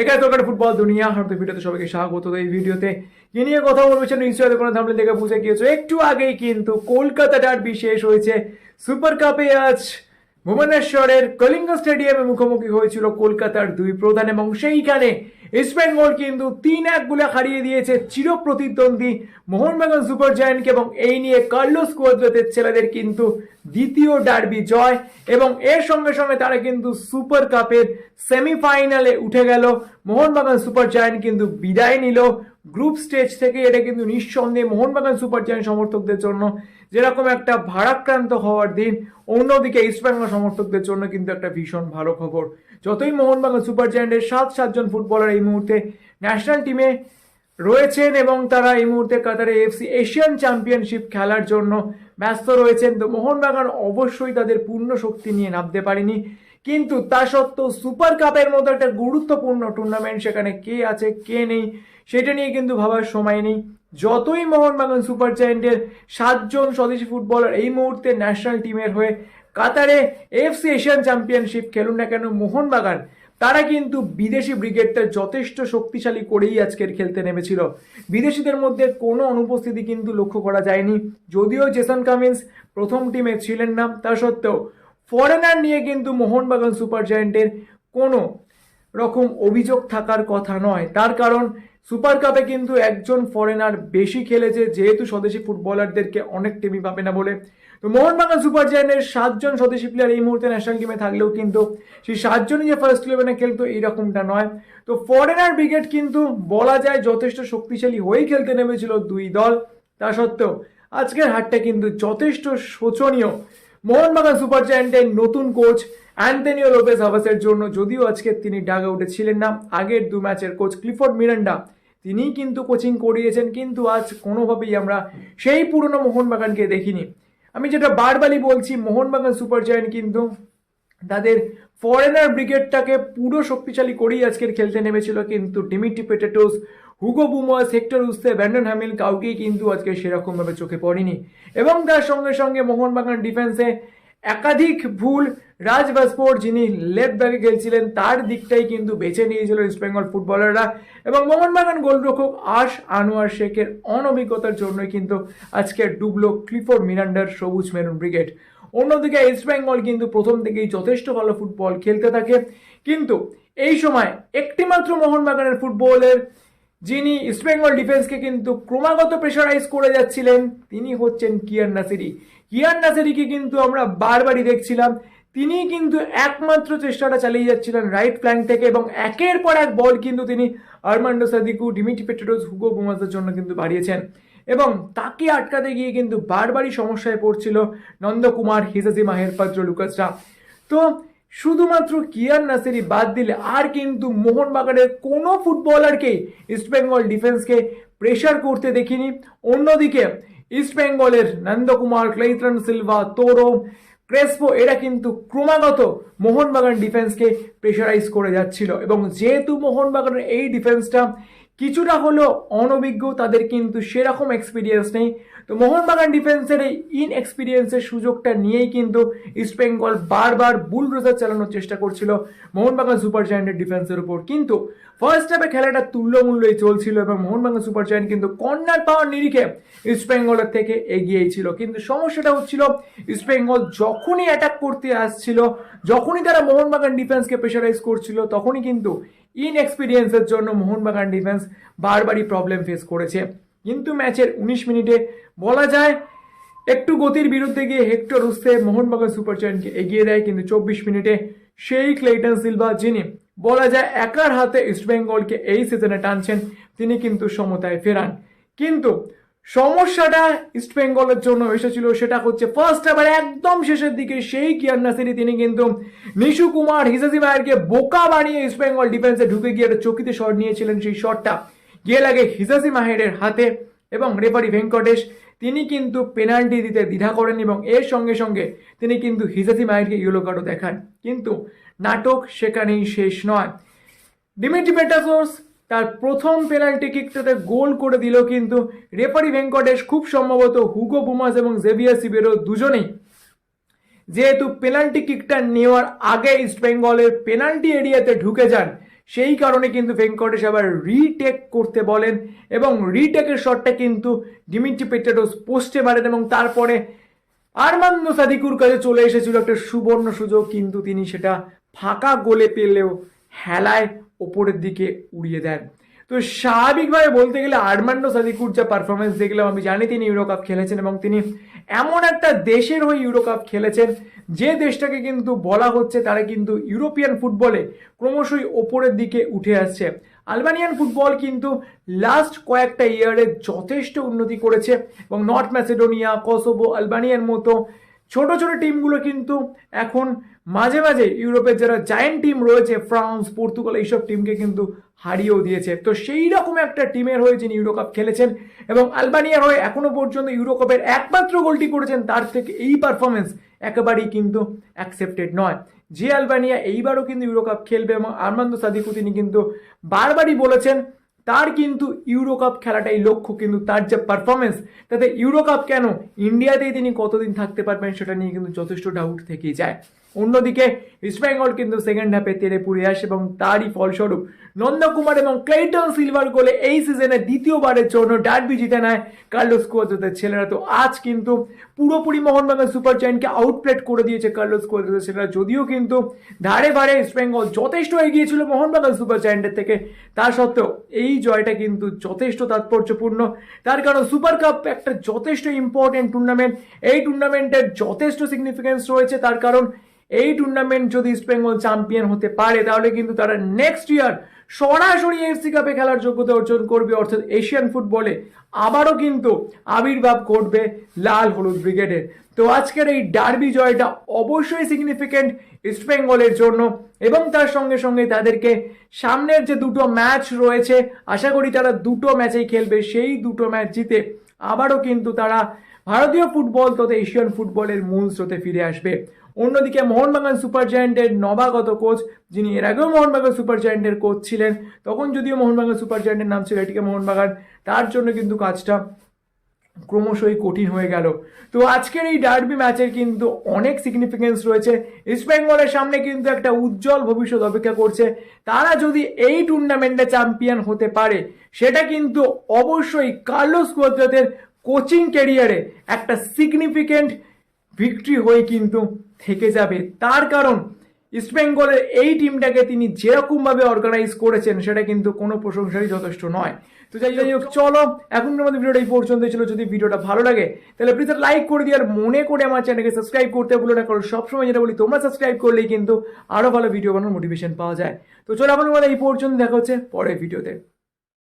এখানে তোর ফুটবল দুনিয়া হয়তো ভিডিওতে সবাইকে স্বাগত এই ভিডিওতে। কি নিয়ে কথা বলব সেটা নিশ্চয়ই কোনো থামলে দেখে বুঝে গিয়েছো। একটু আগেই কিন্তু কলকাতা ডার্বি শেষ হয়েছে। সুপার কাপে আজ ভুবনেশ্বরের কলিঙ্গ স্টেডিয়ামে মুখোমুখি হয়েছিল কলকাতার দুই প্রধান এবং সেইখানে ইস্ট বেঙ্গল কিন্তু তিন একগুলা হারিয়ে দিয়েছে চির প্রতিদ্বন্দ্বী মোহনবাগান সুপার জায়ান্টকে এবং এই নিয়ে কার্লোস কুয়াদ্রাতের ছেলেদের কিন্তু দ্বিতীয় ডার্বি জয় এবং এর সঙ্গে সঙ্গে তারা কিন্তু সুপার কাপের সেমিফাইনালে উঠে গেল। মোহনবাগান সুপার জায়ান্ট কিন্তু বিদায় নিল। গ্রুপ স্টেজ থেকে এটা কিন্তু নিঃসন্দেহে মোহনবাগান সুপার জায়ান্ট সমর্থকদের জন্য যেরকম একটা ভারাক্রান্ত হওয়ার দিন, অন্যদিকে ইস্টবেঙ্গল সমর্থকদের জন্য কিন্তু একটা ভীষণ ভালো খবর। যতই মোহনবাগান সুপার জায়ান্টের সাত, সাতজন ফুটবলার এই মুহূর্তে ন্যাশনাল টিমে রয়েছেন এবং তারা এই মুহূর্তে কাতারে এফসি এশিয়ান চ্যাম্পিয়নশিপ খেলার জন্য ব্যস্ত রয়েছেন। তো মোহনবাগান অবশ্যই তাদের পূর্ণ শক্তি নিয়ে নামতে পারেনি। কিন্তু তা সত্ত্বেও সুপার কাপের মতো একটা গুরুত্বপূর্ণ টুর্নামেন্ট সেখানে কে আছে, কে নেই, সেটা নিয়ে কিন্তু ভাবার সময় নেই। যতই মোহনবাগান সুপার জায়েন্টের সাতজন স্বদেশি ফুটবলার এই মুহূর্তে ন্যাশনাল টিমের হয়ে কাতারে এফসি এশিয়ান চ্যাম্পিয়নশিপ খেলুন না কেন, মোহনবাগান তারা কিন্তু বিদেশি ব্রিগেডটা যথেষ্ট শক্তিশালী করেই আজকের খেলতে নেমেছিল। বিদেশিদের মধ্যে কোনো অনুপস্থিতি কিন্তু লক্ষ্য করা যায়নি। যদিও জেসন কামিন্স প্রথম টিমে ছিলেন না, তা সত্ত্বেও ফরেনার নিয়ে কিন্তু মোহনবাগান সুপার জায়েন্টের কোনো রকম অভিযোগ থাকার কথা নয়। তার কারণ, সুপার কাপে কিন্তু একজন ফরেনার বেশি খেলেছে, যেহেতু স্বদেশি ফুটবলারদেরকে অনেক টিমই পাবে না বলে। তো মোহনবাগান সুপার জায়ান্টের সাতজন স্বদেশি প্লেয়ার এই মুহূর্তে ন্যাশনাল টিমে থাকলেও কিন্তু সেই সাতজনই যে ফার্স্ট ইলেভেনে খেলতো এইরকমটা নয়। তো ফরেনার ব্রিগেড কিন্তু বলা যায় যথেষ্ট শক্তিশালী হয়েই খেলতে নেমেছিল দুই দল। তা সত্ত্বেও আজকের হাটটা কিন্তু যথেষ্ট শোচনীয়। মোহনবাগান সুপার জায়ান্টের নতুন কোচ অ্যান্টনিও লোপেস হাভাসের জন্য যদিও আজকে তিনি ডাগ আউটে ছিলেন না, আগের দু ম্যাচের কোচ ক্লিফোর্ড মিরান্ডা তিনিই কিন্তু কোচিং করিয়েছেন, কিন্তু আজ কোনোভাবেই আমরা সেই পুরনো মোহনবাগানকে দেখিনি। আমি যেটা বারবারই বলছি, মোহনবাগান সুপার জায়েন্ট কিন্তু তাদের ফরেনার ব্রিগেডটাকে পুরো শক্তিশালী করেই আজকের খেলতে নেমেছিল কিন্তু Dimitri Petratos Hugo Boumous Hector Yuste Brandon Hamill কাউকেই কিন্তু আজকে সেরকমভাবে চোখে পড়েনি। এবং তার সঙ্গে সঙ্গে মোহনবাগান ডিফেন্সে একাধিক ভুল রাজ ভাস্পোর যিনি লেফট ব্যাকে খেলছিলেন, তার দিকটাই কিন্তু বেছে নিয়েছিল ইস্ট বেঙ্গল ফুটবলাররা এবং মোহনবাগান গোলরক্ষক আশ আনোয়ার শেখের অনভিজ্ঞতার জন্যই কিন্তু আজকে ডুবলো ক্লিফোর্ড মিরান্ডার সবুজ মেরুন ব্রিগেড। অন্যদিকে ইস্ট বেঙ্গল কিন্তু প্রথম থেকেই যথেষ্ট ভালো ফুটবল খেলতে থাকে। কিন্তু এই সময় একটিমাত্র মোহনবাগানের ফুটবলের যিনি ইস্টবেঙ্গল ডিফেন্সকে কিন্তু ক্রমাগত প্রেশারাইজ করে যাচ্ছিলেন, তিনি হচ্ছেন কিয়ান নাসিরি। কিয়ান নাসিরিকে কিন্তু আমরা বারবারই দেখছিলাম। তিনি কিন্তু একমাত্র চেষ্টাটা চালিয়ে যাচ্ছিলেন রাইট ফ্ল্যাঙ্ক থেকে এবং একের পর এক বল কিন্তু তিনি Armando Sadiku Dimitri Petratos Hugo বুমাসের জন্য কিন্তু বাড়িয়েছেন। এবং তাকে আটকাতে গিয়ে কিন্তু বারবারই সমস্যায় পড়ছিল নন্দকুমার হিসাজি মাহের পাত্র লুকাসরা। তো শুধুমাত্র কিয়ান নাসেরি বাদ দিলে আর কিন্তু মোহনবাগানের কোনো ফুটবলারকে ইস্টবেঙ্গল ডিফেন্সকে প্রেশার করতে দেখিনি। অন্যদিকে ইস্টবেঙ্গলের Nandakumar Cleiton Silva, Toro, Crespo, এরা কিন্তু ক্রমাগত মোহনবাগান ডিফেন্সকে প্রেশারাইজ করে যাচ্ছিল। এবং যেহেতু মোহনবাগানের এই ডিফেন্সটা কিছুটা হলেও অনভিজ্ঞ, তাদের কিন্তু সেরকম এক্সপিরিয়েন্স নেই। তো মোহনবাগান ডিফেন্সের এই ইনএক্সপিরিয়েন্সের সুযোগটা নিয়েই কিন্তু ইস্টবেঙ্গল বারবার বুল রোজার চালানোর চেষ্টা করছিল মোহনবাগান সুপার জায়ান্টের ডিফেন্সের উপর। কিন্তু ফার্স্ট হাফে খেলাটা তুল্যমূল্যই চলছিল এবং মোহনবাগান সুপার জায়ান্ট কিন্তু কর্নার পাওয়ার নিরিখে ইস্টবেঙ্গলের থেকে এগিয়েই ছিল। কিন্তু সমস্যাটা হচ্ছিল ইস্টবেঙ্গল যখনই অ্যাটাক করতে আসছিল, যখনই তারা মোহনবাগান ডিফেন্সকে প্রেশারাইজ করছিল, তখনই কিন্তু ইনএক্সপিরিয়েন্সের জন্য মোহনবাগান ডিফেন্স বারবারই প্রবলেম ফেস করেছে। কিন্তু ম্যাচের উনিশ মিনিটে বলা যায়, একটু গতির বিরুদ্ধে গিয়ে হেক্টর উস্তে মোহনবাগান সুপার জায়ান্টকে এগিয়ে দেয়, কিন্তু চব্বিশ মিনিটে সেই ক্লেটন সিলভা, যিনি বলা যায় একার হাতে ইস্টবেঙ্গলকে এই সিজনে টানছেন, তিনি কিন্তু সমতায় ফেরান। কিন্তু সমস্যাটা ইস্টবেঙ্গলের জন্য এসেছিল, সেটা হচ্ছে ফার্স্ট এবার একদম শেষের দিকে সেই কিয়ান নাসিরি তিনি কিন্তু নিশু কুমার হিসাজি মায়েরকে বোকা বানিয়ে ইস্টবেঙ্গল ডিফেন্সে ঢুকে গিয়ে একটা চকিতে শট নিয়েছিলেন সেই শটটা গিয়ে লাগে হিজাজি মাহেরের হাতে এবং রেফারি ভেঙ্কটেশ, তিনি কিন্তু পেনাল্টি দিতে দ্বিধা করেন এবং এর সঙ্গে সঙ্গে তিনি কিন্তু হিজাজি মাহেরকে ইয়েলো কার্ডও দেখান। কিন্তু নাটক সেখানেই শেষ নয়। ডিমিট্রি পেটাসোস তার প্রথম পেনাল্টি কিকটাতে গোল করে দিল কিন্তু রেফারি ভেঙ্কটেশ খুব সম্ভবত হুগো বুমাস এবং জেভিয়ার সিবেরো দুজনেই। যেহেতু পেনাল্টি কিকটা নেওয়ার আগে ইস্ট বেঙ্গলের পেনাল্টি এরিয়াতে ঢুকে যান, সেই কারণে কিন্তু ভেঙ্কটেশ আবার রিটেক করতে বলেন এবং রিটেকের শটটা কিন্তু ডিমিট্রি পেট্রাডোস পোস্টে মারেন এবং তারপরে আরমান্দ সাদিকুর কাছে চলে এসেছিল একটা সুবর্ণ সুযোগ, কিন্তু তিনি সেটা ফাঁকা গোলে পেলেও হেলায় ওপরের দিকে উড়িয়ে দেন। তো স্বাভাবিকভাবে বলতে গেলে আরমান্ডো সাদিকুর যা পারফরমেন্স দেখলাম, আমি জানি তিনি ইউরো কাপ খেলেছেন এবং তিনি এমন একটা দেশের হয়ে ইউরো কাপ খেলেছেন, যে দেশটাকে কিন্তু বলা হচ্ছে তারা কিন্তু ইউরোপিয়ান ফুটবলে ক্রমশই ওপরের দিকে উঠে আসছে। আলবানিয়ান ফুটবল কিন্তু লাস্ট কয়েকটা ইয়ারে যথেষ্ট উন্নতি করেছে এবং নর্থ ম্যাসেডোনিয়া কসোভো আলবানিয়ার মতো ছোট ছোট টিমগুলো কিন্তু এখন মাঝে মাঝে ইউরোপের যারা জায়েন্ট টিম রয়েছে, ফ্রান্স, পর্তুগাল, এইসব টিমকে কিন্তু হারিয়েও দিয়েছে। তো সেই রকম একটা টিমের হয়ে যিনি ইউরো কাপ খেলেছেন এবং আলবানিয়ার হয়ে এখনও পর্যন্ত ইউরো কাপের একমাত্র গোলটি করেছেন, তার থেকে এই পারফরমেন্স একেবারেই কিন্তু অ্যাকসেপ্টেড নয়। যে আলবানিয়া এইবারও কিন্তু ইউরো কাপ খেলবে এবং আরমান্দ সাদিকু তিনি কিন্তু বারবারই বলেছেন তার কিন্তু ইউরো কাপ খেলাটাই লক্ষ্য, কিন্তু তার যে পারফরমেন্স তাতে ইউরো কাপ কেন? ইন্ডিয়াতেই তিনি কতদিন থাকতে পারবেন সেটা নিয়ে কিন্তু যথেষ্ট ডাউট থেকেই যায়। অন্যদিকে ইস্ট বেঙ্গল কিন্তু সেকেন্ড হাফে তেরে পুড়ে আসে এবং তারই ফলস্বরূপ নন্দকুমার এবং ক্লেটন সিলভার গোলে এই সিজনে দ্বিতীয়বারের জন্য ডার্বি জিতে নেয় কার্লোস কুয়াজোদের ছেলেরা। তো আজ কিন্তু পুরোপুরি মোহনবাগান সুপার জায়েন্টকে আউটপ্লেট করে দিয়েছে কার্লোস কুয়াজোদের ছেলেরা। যদিও কিন্তু ধারে ভারে ইস্ট বেঙ্গল যথেষ্ট এগিয়ে ছিল মোহনবাগান সুপার জায়েন্টের থেকে। তা সত্ত্বেও এই জয়টা কিন্তু যথেষ্ট তাৎপর্যপূর্ণ। তার কারণ সুপার কাপ একটা যথেষ্ট ইম্পর্টেন্ট টুর্নামেন্ট এই টুর্নামেন্টের যথেষ্ট সিগনিফিকেন্স রয়েছে। তার কারণ এই টুর্নামেন্ট যদি ইস্ট বেঙ্গল চ্যাম্পিয়ন হতে পারে, তাহলে কিন্তু তারা নেক্সট ইয়ার সরাসরি এফসি কাপে খেলার যোগ্যতা অর্জন করবে। অর্থাৎ এশিয়ান ফুটবলে আবারও কিন্তু আবির্ভাব ঘটবে লাল হলুদ ব্রিগেডের। তো আজকের এই ডার্বি জয়টা অবশ্যই সিগনিফিকেন্ট ইস্ট বেঙ্গলের জন্য এবং তার সঙ্গে সঙ্গে তাদেরকে সামনের যে দুটো ম্যাচ রয়েছে, আশা করি তারা দুটো ম্যাচেই খেলবে। সেই দুটো ম্যাচ জিতে আবারও কিন্তু তারা ভারতীয় ফুটবল তথা এশিয়ান ফুটবলের মূল স্রোতে ফিরে আসবে। অন্যদিকে মোহনবাগান সুপার জায়েন্টের নবাগত কোচ, যিনি এর আগেও মোহনবাগান সুপার জায়েন্টের কোচ ছিলেন, তখন যদিও মোহনবাগান সুপার জায়েন্টের নাম ছিল এটিকে মোহনবাগান, তার জন্য কিন্তু কাজটা ক্রমশই কঠিন হয়ে গেল। তো আজকের এই ডার্বি ম্যাচের কিন্তু অনেক সিগনিফিকেন্স রয়েছে। ইস্ট বেঙ্গলের সামনে কিন্তু একটা উজ্জ্বল ভবিষ্যৎ অপেক্ষা করছে। তারা যদি এই টুর্নামেন্টে চ্যাম্পিয়ন হতে পারে, সেটা কিন্তু অবশ্যই কার্লোস কোচিং ক্যারিয়ারে একটা সিগনিফিকেন্ট ভিক্টরি হয়ে কিন্তু থেকে যাবে। তার কারণ ইস্টবেঙ্গলের এই টিমটাকে তিনি যেরকমভাবে অর্গানাইজ করেছেন, সেটা কিন্তু কোনো প্রশংসারই যথেষ্ট নয়। তো যাই যাই হোক, চলো, এখন আমাদের ভিডিওটা এই পর্যন্ত ছিল। যদি ভিডিওটা ভালো লাগে, তাহলে প্লিজ লাইক করে দিয়ে আর মনে করে আমার চ্যানেলকে সাবস্ক্রাইব করতে ভুলো না, কারণ সবসময় যেটা বলি, তোমরা সাবস্ক্রাইব করলেই কিন্তু আরও ভালো ভিডিও বানানোর মোটিভেশন পাওয়া যায়। তো চলো, এখন আমাদের এই পর্যন্ত দেখা হচ্ছে পরের ভিডিওতে